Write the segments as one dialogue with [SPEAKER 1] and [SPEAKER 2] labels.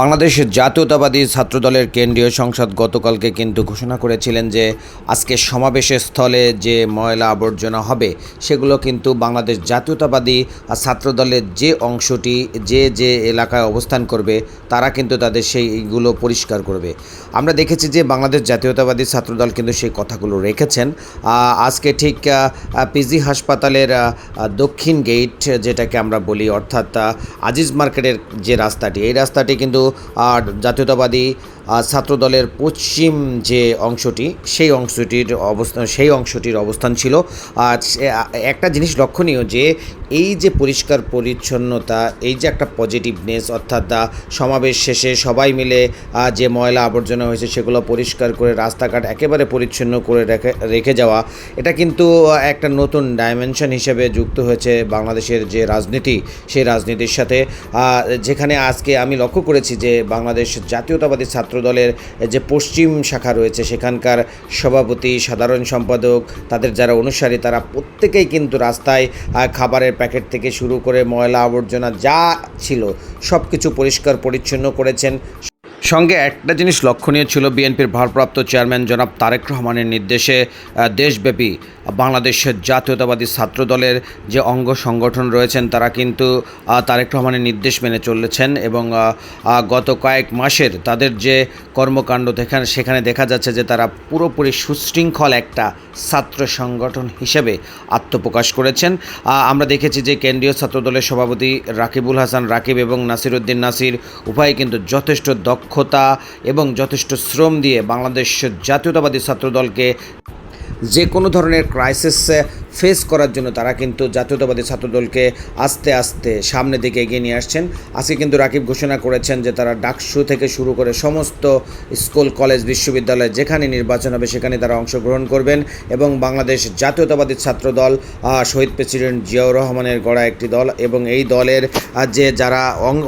[SPEAKER 1] বাংলাদেশ জাতীয়তাবাদী ছাত্রদলের কেন্দ্রীয় সংসদ গতকালকে কিন্তু ঘোষণা করেছিলেন যে আজকে সমাবেশের স্থলে যে ময়লা আবর্জনা হবে, সেগুলো কিন্তু বাংলাদেশ জাতীয়তাবাদী ছাত্রদলের যে অংশটি যে যে এলাকায় অবস্থান করবে, তারা কিন্তু তাদের সেইগুলো পরিষ্কার করবে। আমরা দেখেছি যে বাংলাদেশ জাতীয়তাবাদী ছাত্রদল কিন্তু সেই কথাগুলো রেখেছেন। আজকে ঠিক পিজি হাসপাতালের দক্ষিণ গেট, যেটাকে আমরা বলি অর্থাৎ আজিজ মার্কেটের যে রাস্তাটি, এই রাস্তাটি কিন্তু আর জাতীয়তাবাদী ছাত্রদলের পশ্চিম যে অংশটি, সেই অংশটির অবস্থান সেই অংশটির অবস্থান ছিল। আর একটা জিনিস লক্ষণীয় যে, এই যে পরিষ্কার পরিচ্ছন্নতা, এই যে একটা পজিটিভনেস অর্থাৎ সমাবেশ শেষে সবাই মিলে যে ময়লা আবর্জনা হয়েছে সেগুলো পরিষ্কার করে, রাস্তাঘাট একেবারে পরিচ্ছন্ন করে রেখে রেখে যাওয়া, এটা কিন্তু একটা নতুন ডাইমেনশন হিসেবে যুক্ত হয়েছে বাংলাদেশের যে রাজনীতি, সেই রাজনীতির সাথে। যেখানে আজকে আমি লক্ষ্য করেছি যে, বাংলাদেশ জাতীয়তাবাদী ছাত্রদলের যে পশ্চিম শাখা রয়েছে, সেখানকার সভাপতি, সাধারণ সম্পাদক, তাদের যারা অনুসারী, তারা প্রত্যেকেই কিন্তু রাস্তায় খাবারের প্যাকেট থেকে শুরু করে ময়লা আবর্জনা যা ছিল সব কিছু পরিষ্কার পরিচ্ছন্ন করেছেন। সঙ্গে একটা জিনিস লক্ষণীয় ছিল বিএনপির ভারপ্রাপ্ত চেয়ারম্যান জনাব তারেক রহমানের নির্দেশে দেশব্যাপী বাংলাদেশের জাতীয়তাবাদী ছাত্রদলের যে অঙ্গ সংগঠন রয়েছেন, তারা কিন্তু তারেক রহমানের নির্দেশ মেনে চলেছেন এবং গত কয়েক মাসের তাদের যে কর্মকাণ্ড দেখান, সেখানে দেখা যাচ্ছে যে তারা পুরোপুরি সুশৃঙ্খল একটা ছাত্র সংগঠন হিসেবে আত্মপ্রকাশ করেছেন। আমরা দেখেছি যে কেন্দ্রীয় ছাত্রদলের সভাপতি রাকিবুল হাসান রাকিব এবং নাসিরউদ্দিন নাসির উভয় কিন্তু যথেষ্ট দক্ষতা এবং যথেষ্ট শ্রম দিয়ে বাংলাদেশ জাতীয়তাবাদী ছাত্রদলকে যে কোনো ধরনের ক্রাইসিস ফেস করার জন্য তারা কিন্তু জাতীয়তাবাদী ছাত্রদলকে আস্তে আস্তে সামনে দিকে এগিয়ে নিয়ে আসছেন। আজকে কিন্তু রাকিব ঘোষণা করেছেন যে তারা ডাকসু থেকে শুরু করে সমস্ত স্কুল, কলেজ, বিশ্ববিদ্যালয় যেখানে নির্বাচন হবে সেখানে তারা অংশগ্রহণ করবেন এবং বাংলাদেশ জাতীয়তাবাদী ছাত্রদল শহীদ প্রেসিডেন্ট জিয়াউর রহমানের গড়া একটি দল এবং এই দলের যে যারা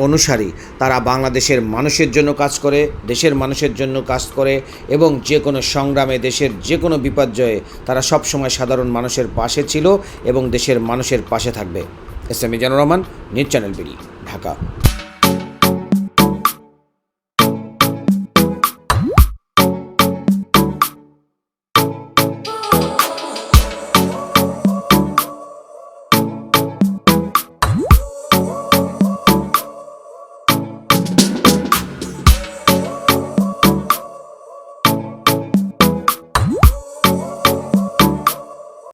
[SPEAKER 1] অনুসারী তারা বাংলাদেশের মানুষের জন্য কাজ করে, দেশের মানুষের জন্য কাজ করে এবং যে কোনো সংগ্রামে দেশের যে কোনো বিপর্যয়ে তারা সবসময় সাধারণ মানুষের পাশে ছিল এবং দেশের মানুষের পাশে থাকবে। S M Mizanur Rahman, news channel BD Dhaka.